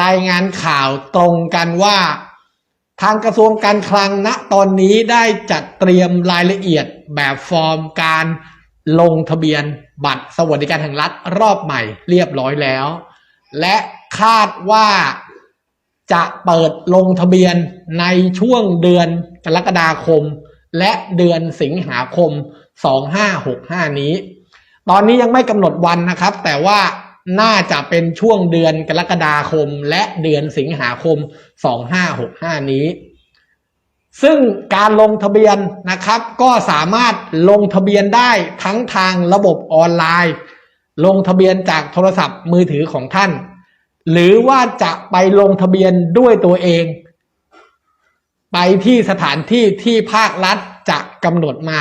รายงานข่าวตรงกันว่า ทางกระทรวงการคลังณตอนนี้ได้จัดเตรียมรายละเอียดแบบฟอร์มการลงทะเบียนบัตรสวัสดิการแห่งรัฐรอบใหม่เรียบร้อยแล้ว และคาดว่าจะเปิดลงทะเบียนในช่วงเดือนกรกฎาคม และเดือนสิงหาคม 2565 นี้ ตอนนี้ยังไม่กำหนดวันนะครับ แต่ว่า น่าจะเป็นช่วงเดือนกรกฎาคมและเดือนสิงหาคม 2565 นี้ ซึ่งการลงทะเบียนนะครับ ก็สามารถลงทะเบียนได้ทั้งทางระบบออนไลน์ ลงทะเบียนจากโทรศัพท์มือถือของท่าน หรือว่าจะไปลงทะเบียนด้วยตัวเอง ไปที่สถานที่ที่ภาครัฐจะกำหนดมา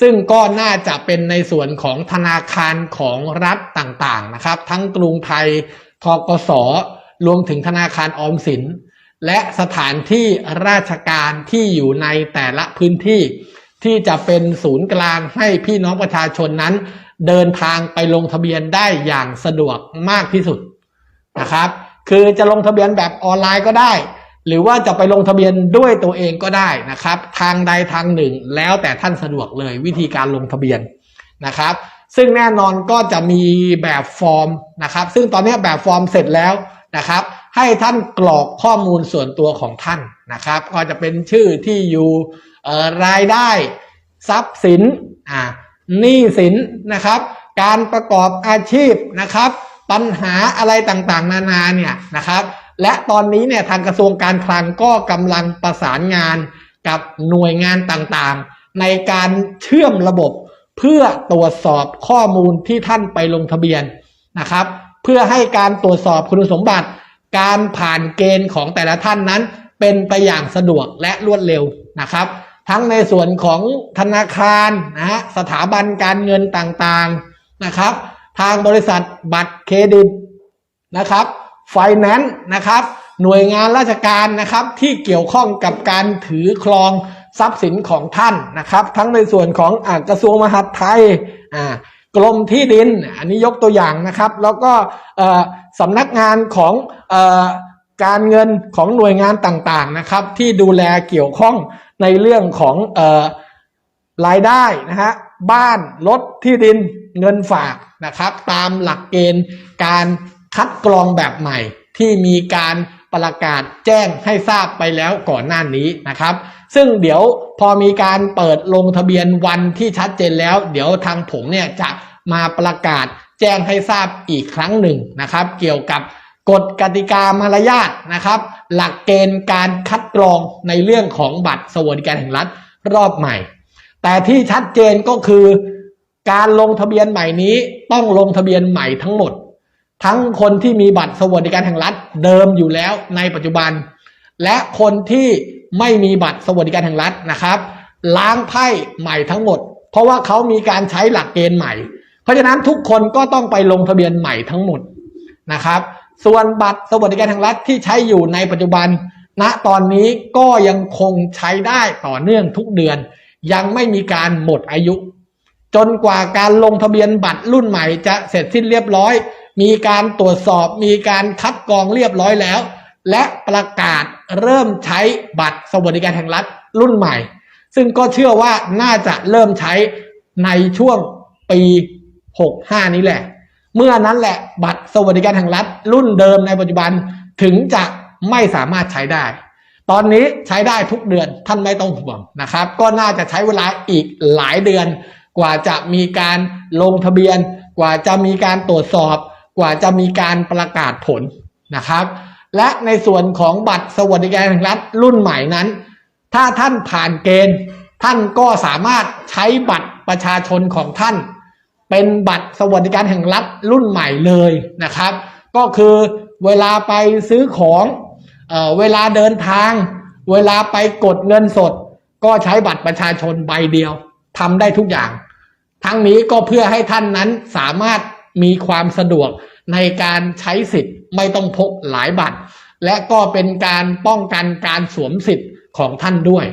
ซึ่งก็น่าจะเป็นในส่วนของธนาคารของรัฐต่างๆนะครับ ทั้งกรุงไทยทกสรวมถึงธนาคารออมสิน และสถานที่ราชการที่อยู่ในแต่ละพื้นที่ ที่จะเป็นศูนย์กลางให้พี่น้องประชาชนนั้น เดินทางไปลงทะเบียนได้อย่างสะดวกมากที่สุดนะครับ คือจะลงทะเบียนแบบออนไลน์ก็ได้ หรือว่าจะไปลงทะเบียนด้วยตัวเองก็ได้นะครับ ทางใดทางหนึ่งแล้วแต่ท่านสะดวกเลยวิธีการลงทะเบียนนะครับ ซึ่งแน่นอนก็จะมีแบบฟอร์มนะครับ ซึ่งตอนนี้แบบฟอร์มเสร็จแล้วนะครับ ให้ท่านกรอกข้อมูลส่วนตัวของท่านนะครับ ก็จะเป็นชื่อที่อยู่รายได้ ทรัพย์สินอ่าหนี้สินนะครับ การประกอบอาชีพนะครับ ปัญหาอะไรต่างๆ นานาเนี่ยนะครับ และตอนนี้เนี่ยทางกระทรวงการคลังก็กำลังประสานงานกับหน่วยงานต่างๆ ในการเชื่อมระบบเพื่อตรวจสอบข้อมูลที่ท่านไปลงทะเบียนนะครับ เพื่อให้การตรวจสอบคุณสมบัติ การผ่านเกณฑ์ของแต่ละท่านนั้น เป็นไปอย่างสะดวกและรวดเร็วนะครับ ทั้งในส่วนของธนาคารนะสถาบันการเงินต่างๆนะครับ ทางบริษัทบัตรเครดิตนะครับ ไฟแนนซ์นะครับ หน่วยงานราชการนะครับที่เกี่ยวข้องกับการถือครองทรัพย์สินของท่านนะครับ ทั้งในส่วนของอกระทรวงมหาดไทยกรมที่ดินอันนี้ยกตัวอย่างนะครับ แล้วก็สำนักงานของอการเงินของหน่วยงานต่างๆนะครับ ที่ดูแลเกี่ยวข้องในเรื่องของอรายได้นะฮะบ้านรถที่ดินเงินฝากนะครับ ตามหลักเกณฑ์การ คัดกรองแบบใหม่ที่มีการประกาศแจ้งให้ทราบไปแล้วก่อนหน้านี้นะครับ ซึ่งเดี๋ยวพอมีการเปิดลงทะเบียนวันที่ชัดเจนแล้ว เดี๋ยวทางผมเนี่ยจะมาประกาศแจ้งให้ทราบอีกครั้งหนึ่งนะครับ เกี่ยวกับกฎกติกามารยาทนะครับ หลักเกณฑ์การคัดกรองในเรื่องของบัตรสวัสดิการแห่งรัฐรอบใหม่ แต่ที่ชัดเจนก็คือ การลงทะเบียนใหม่นี้ต้องลงทะเบียนใหม่ทั้งหมด ทั้งคนที่มีบัตรสวัสดิการแห่งรัฐเดิมอยู่แล้วในปัจจุบัน และคนที่ไม่มีบัตรสวัสดิการแห่งรัฐนะครับ ล้างไพ่ใหม่ทั้งหมด เพราะว่าเขามีการใช้หลักเกณฑ์ใหม่ เพราะฉะนั้นทุกคนก็ต้องไปลงทะเบียนใหม่ทั้งหมดนะครับ ส่วนบัตรสวัสดิการแห่งรัฐที่ใช้อยู่ในปัจจุบันณตอนนี้ก็ยังคงใช้ได้ต่อเนื่องทุกเดือน ยังไม่มีการหมดอายุ จนกว่าการลงทะเบียนบัตรรุ่นใหม่จะเสร็จสิ้นเรียบร้อย มีการตรวจสอบมีการคัดกรองเรียบร้อยแล้ว และประกาศเริ่มใช้บัตรสวัสดิการแห่งรัฐรุ่นใหม่ ซึ่งก็เชื่อว่าน่าจะเริ่มใช้ในช่วงปี 65 นี้แหละ เมื่อนั้นแหละบัตรสวัสดิการแห่งรัฐรุ่นเดิมในปัจจุบันถึงจะไม่สามารถใช้ได้ ตอนนี้ใช้ได้ทุกเดือนท่านไม่ต้องห่วงนะครับ ก็น่าจะใช้เวลาอีกหลายเดือน กว่าจะมีการลงทะเบียน กว่าจะมีการตรวจสอบ กว่าจะมีการประกาศผลนะครับ และในส่วนของบัตรสวัสดิการแห่งรัฐรุ่นใหม่นั้น ถ้าท่านผ่านเกณฑ์ ท่านก็สามารถใช้บัตรประชาชนของท่าน เป็นบัตรสวัสดิการแห่งรัฐรุ่นใหม่เลยนะครับ ก็คือเวลาไปซื้อของเออเวลาเดินทาง เวลาไปกดเงินสด ก็ใช้บัตรประชาชนใบเดียวทำได้ทุกอย่าง ทั้งนี้ก็เพื่อให้ท่านนั้นสามารถ มีความสะดวกในการใช้สิทธิ์ไม่ต้องพกหลายบัตร และก็เป็นการป้องกันการสวมสิทธิ์ของท่านด้วย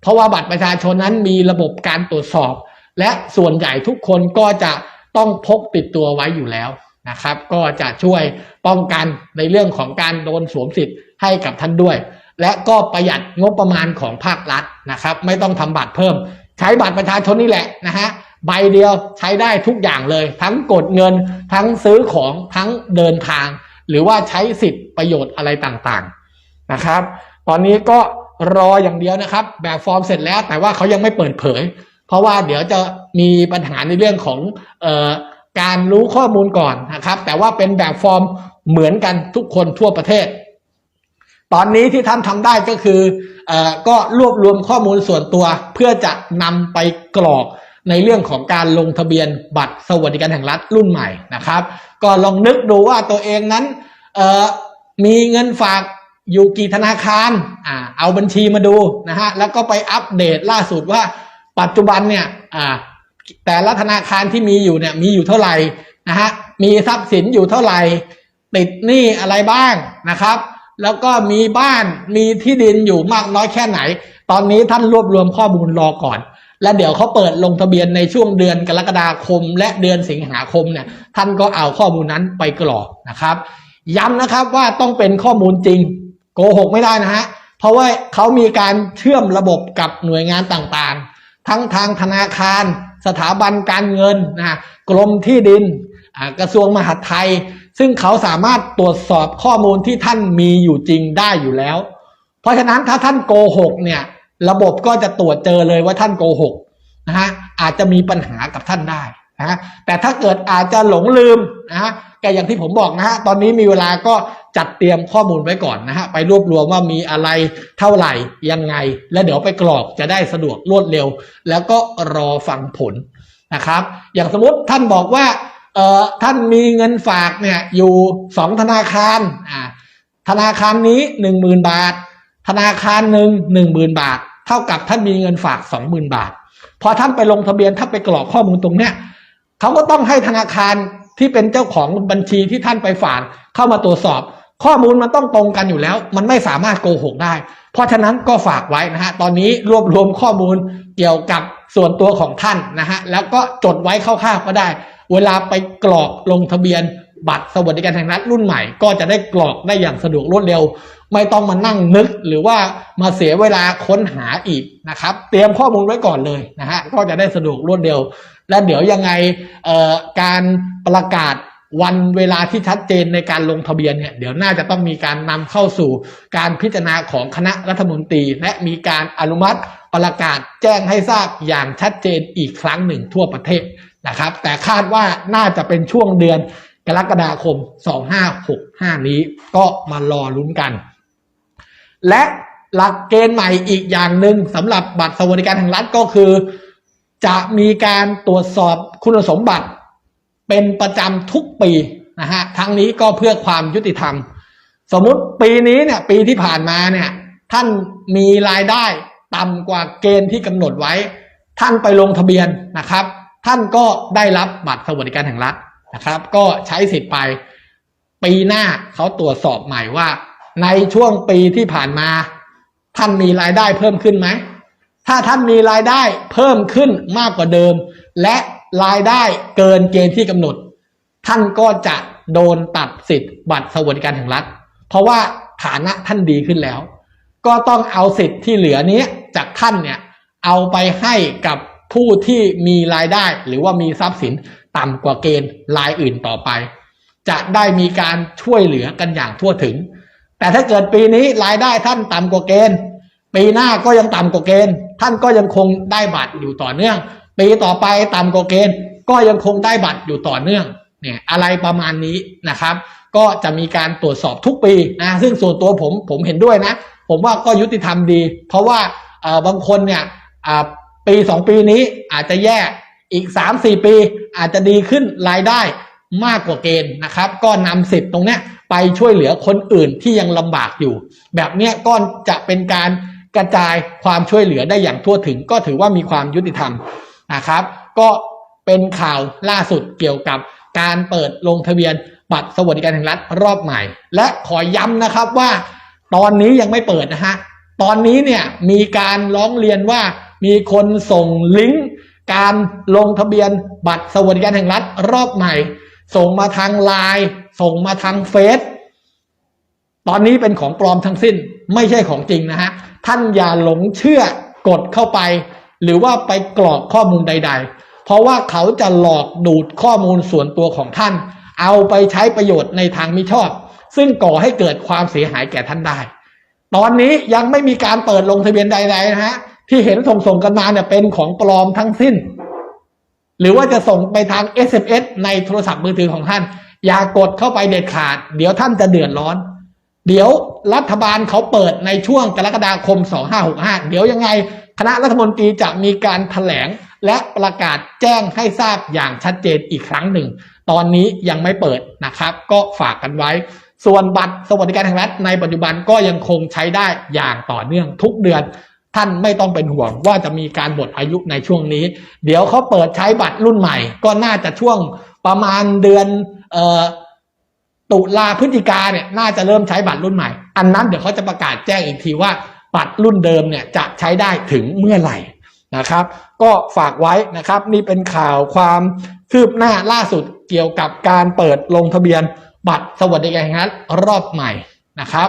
เพราะว่าบัตรประชาชนนั้นมีระบบการตรวจสอบ และส่วนใหญ่ทุกคนก็จะต้องพกติดตัวไว้อยู่แล้วนะครับ ก็จะช่วยป้องกันในเรื่องของการโดนสวมสิทธิ์ให้กับท่านด้วย และก็ประหยัดงบประมาณของภาครัฐนะครับ ไม่ต้องทำบัตรเพิ่ม ใช้บัตรประชาชนนี่แหละนะฮะ ใบเดียวใช้ได้ทุกอย่างเลย ทั้งกดเงิน ทั้งซื้อของทั้งเดินทาง หรือว่าใช้สิทธิ์ประโยชน์อะไรต่างๆนะครับ ตอนนี้ก็รออย่างเดียวนะครับ แบบฟอร์มเสร็จแล้วแต่ว่าเขายังไม่เปิดเผย เพราะว่าเดี๋ยวจะมีปัญหาในเรื่องของออการรู้ข้อมูลก่อนนะครับ แต่ว่าเป็นแบบฟอร์มเหมือนกันทุกคนทั่วประเทศ ตอนนี้ที่ท่านทำได้ก็คืออก็รวบรวมข้อมูลส่วนตัวเพื่อจะนำไปกรอก ในเรื่องของการลงทะเบียนบัตรสวัสดิการแห่งรัฐรุ่นใหม่นะครับ ก็ลองนึกดูว่าตัวเองนั้นเออมีเงินฝากอยู่กี่ธนาคารอ่าเอาบัญชีมาดูนะฮะแล้วก็ไปอัปเดตล่าสุดว่าปัจจุบันเนี่ยอ่าแต่ละธนาคารที่มีอยู่เนี่ยมีอยู่เท่าไหร่นะฮะมีทรัพย์สินอยู่เท่าไหร่ติดหนี้อะไรบ้างนะครับ แล้วก็มีบ้านมีที่ดินอยู่มากน้อยแค่ไหน ตอนนี้ท่านรวบรวมข้อมูลรอก่อน แล้วเดี๋ยวเขาเปิดลงทะเบียนในช่วงเดือนกรกฎาคม และเดือนสิงหาคมเนี่ยท่านก็เอาข้อมูลนั้นไปกรอกนะครับ ย้ำนะครับว่าต้องเป็นข้อมูลจริงโกหกไม่ได้นะฮะเพราะว่าเขามีการเชื่อมระบบกับหน่วยงานต่างๆ ทั้งทางธนาคาร สถาบันการเงินนะกรมที่ดินกระทรวงมหาดไทย ซึ่งเขาสามารถตรวจสอบข้อมูลที่ท่านมีอยู่จริงได้อยู่แล้ว เพราะฉะนั้นถ้าท่านโกหกเนี่ย ระบบก็จะตรวจเจอเลยว่าท่านโกหกนะฮะอาจจะมีปัญหากับท่านได้นะฮะแต่ถ้าเกิดอาจจะหลงลืมนะฮะแกอย่างที่ผมบอกนะฮะตอนนี้มีเวลาก็จัดเตรียมข้อมูลไว้ก่อนนะฮะไปรวบรวมว่ามีอะไรเท่าไหร่ยังไง แล้วเดี๋ยวไปกรอกจะได้สะดวกรวดเร็ว แล้วก็รอฟังผลนะครับ อย่างสมมติท่านบอกว่าเอ่อท่านมีเงินฝากเนี่ยอยู่สองธนาคารอ่าธนาคารนี้หนึ่งหมื่นบาท ธนาคารหนึ่งหนึ่งหมื่นบาท เท่ากับท่านมีเงินฝากสองหมื่นบาท พอท่านไปลงทะเบียนถ้าไปกรอกข้อมูลตรงเนี้ยเขาก็ต้องให้ธนาคารที่เป็นเจ้าของบัญชีที่ท่านไปฝากเข้ามาตรวจสอบ ข้อมูลมันต้องตรงกันอยู่แล้ว มันไม่สามารถโกหกได้ เพราะฉะนั้นก็ฝากไว้นะฮะตอนนี้รวบรวมข้อมูลเกี่ยวกับส่วนตัวของท่านนะฮะแล้วก็จดไว้คร่าวๆก็ได้ เวลาไปกรอกลงทะเบียน บัตรสวัสดิการแห่งรัฐรุ่นใหม่ ก็จะได้กรอกได้อย่างสะดวกรวดเร็ว ไม่ต้องมานั่งนึกหรือว่ามาเสียเวลาค้นหาอีกนะครับ เตรียมข้อมูลไว้ก่อนเลยนะฮะก็จะได้สะดวกรวดเร็ว และเดี๋ยวยังไงการประกาศวันเวลาที่ชัดเจนในการลงทะเบียนเนี่ยเดี๋ยวน่าจะต้องมีการนำเข้าสู่การพิจารณาของคณะรัฐมนตรี และมีการอนุมัติประกาศแจ้งให้ทราบอย่างชัดเจนอีกครั้งหนึ่งทั่วประเทศนะครับ แต่คาดว่าน่าจะเป็นช่วงเดือน กรกฎาคม 2565 นี้ก็มารอลุ้นกัน และหลักเกณฑ์ใหม่อีกอย่างหนึ่งสำหรับบัตรสวัสดิการแห่งรัฐก็คือ จะมีการตรวจสอบคุณสมบัติเป็นประจำทุกปีนะฮะทั้งนี้ก็เพื่อความยุติธรรม สมมุติปีนี้เนี่ยปีที่ผ่านมาเนี่ยท่านมีรายได้ต่ำกว่าเกณฑ์ที่กำหนดไว้ ท่านไปลงทะเบียนนะครับ ท่านก็ได้รับบัตรสวัสดิการแห่งรัฐ นะครับ ก็ใช้สิทธิ์ไป ปีหน้าเขาตรวจสอบใหม่ว่า ในช่วงปีที่ผ่านมา ท่านมีรายได้เพิ่มขึ้นไหมถ้าท่านมีรายได้เพิ่มขึ้นมากกว่าเดิม และรายได้เกินเกณฑ์ที่กำหนด ท่านก็จะโดนตัดสิทธิ์บัตรสวัสดิการแห่งรัฐ เพราะว่าฐานะท่านดีขึ้นแล้ว ก็ต้องเอาสิทธิ์ที่เหลือนี้จากท่านเนี่ยเอาไปให้กับผู้ที่มีรายได้หรือว่ามีทรัพย์สิน ต่ำกว่าเกณฑ์รายอื่นต่อไป จะได้มีการช่วยเหลือกันอย่างทั่วถึง แต่ถ้าเกิดปีนี้รายได้ท่านต่ำกว่าเกณฑ์ ปีหน้าก็ยังต่ำกว่าเกณฑ์ ท่านก็ยังคงได้บัตรอยู่ต่อเนื่อง ปีต่อไปต่ำกว่าเกณฑ์ ก็ยังคงได้บัตรอยู่ต่อเนื่องเนี่ยอะไรประมาณนี้นะครับ ก็จะมีการตรวจสอบทุกปีนะซึ่งส่วนตัวผมผมเห็นด้วยนะ ผมว่าก็ยุติธรรมดี เพราะว่าบางคนเนี่ยปีสองปีนี้อาจจะแย่ อีกสามสี่ปี อาจจะดีขึ้นรายได้มากกว่าเกณฑ์นะครับ ก็นำสิทธิ์ตรงเนี้ยไปช่วยเหลือคนอื่นที่ยังลำบากอยู่ แบบเนี้ยก็จะเป็นการกระจายความช่วยเหลือได้อย่างทั่วถึง ก็ถือว่ามีความยุติธรรมนะครับ ก็เป็นข่าวล่าสุดเกี่ยวกับการเปิดลงทะเบียนบัตรสวัสดิการแห่งรัฐรอบใหม่ และขอย้ำนะครับว่าตอนนี้ยังไม่เปิดนะฮะตอนนี้เนี่ยมีการร้องเรียนว่ามีคนส่งลิงก์ การลงทะเบียนบัตรสวัสดิการแห่งรัฐรอบใหม่ ส่งมาทางไลน์ส่งมาทางเฟซตอนนี้เป็นของปลอมทั้งสิ้นไม่ใช่ของจริงนะฮะ ท่านอย่าหลงเชื่อกดเข้าไป หรือว่าไปกรอกข้อมูลใด ๆ เพราะว่าเขาจะหลอกดูดข้อมูลส่วนตัวของท่าน เอาไปใช้ประโยชน์ในทางมิชอบ ซึ่งก่อให้เกิดความเสียหายแก่ท่านได้ ตอนนี้ยังไม่มีการเปิดลงทะเบียนใดๆนะฮะ ที่เห็นส่งส่งกันมาเนี่ยเป็นของปลอมทั้งสิ้น หรือว่าจะส่งไปทาง SMS ในโทรศัพท์มือถือของท่าน อย่ากดเข้าไปเด็ดขาด เดี๋ยวท่านจะเดือดร้อน เดี๋ยวรัฐบาลเขาเปิดในช่วงกรกฎาคม 2565 เดี๋ยวยังไงคณะรัฐมนตรีจะมีการแถลงและประกาศแจ้งให้ทราบอย่างชัดเจนอีกครั้งหนึ่ง ตอนนี้ยังไม่เปิดนะครับ ก็ฝากกันไว้ ส่วนบัตรสวัสดิการแห่งรัฐในปัจจุบันก็ยังคงใช้ได้อย่างต่อเนื่องทุกเดือน ท่านไม่ต้องเป็นห่วงว่าจะมีการหมดอายุในช่วงนี้ เดี๋ยวเขาเปิดใช้บัตรรุ่นใหม่ ก็น่าจะช่วงประมาณเดือนออตุลาพฤศจิกาเนี่ยน่าจะเริ่มใช้บัตรรุ่นใหม่ อันนั้นเดี๋ยวเขาจะประกาศแจ้งอีกทีว่าบัตรรุ่นเดิมเนี่ยจะใช้ได้ถึงเมื่อไหร่นะครับ ก็ฝากไว้นะครับนี่เป็นข่าวความคืบหน้าล่าสุดเกี่ยวกับการเปิดลงทะเบียนบัตรสวัสดิการแห่งรัฐรอบใหม่นะครับ